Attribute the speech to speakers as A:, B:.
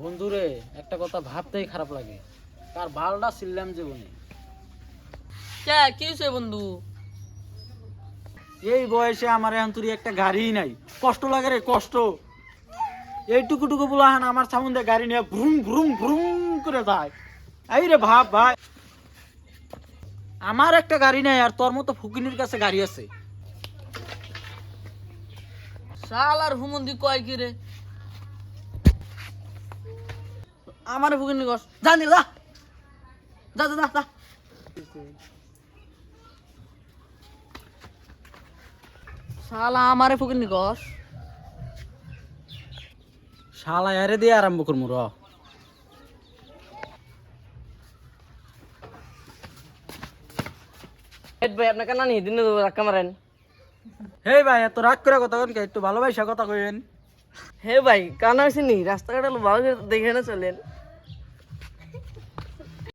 A: বন্ধুরে একটা কথা ভাবতেই খারাপ লাগে। তার বালটা ছিললাম জীবনে
B: কে? কি হয়েছে বন্ধু?
A: এই বয়সে আমার এখন তুই একটা গাড়ি নাই। কষ্ট লাগে রে কষ্ট। এইটুকু টুকু বলা বলাহান আমার সামনে গাড়ি নিয়ে ভ্রুম ভ্রুম ভ্রুম করে যায়। এই রে ভাব ভাই। আমার একটা গাড়ি নাই আর তোর মতো ফুকিনির কাছে গাড়ি আছে।
B: শাল আর হুমন্দি কয় কি রে? আমার ফুকিনি গস জানি যা। যা যা যা, যা। শালা আমারে ফুকিনি গস
A: শালা এরে দিয়ে আরম্ভ করব র।
B: হেড ভাই আপনার কানা নিয়ে দিনে ধাক্কা মারেন।
A: হে ভাই এত রাগ করে কথা কেন একটু ভালোবাসা কথা কইবেন
B: হে ভাই কানা হয়েছে নি? রাস্তাঘাট ভালো করে দেখে না চলেন।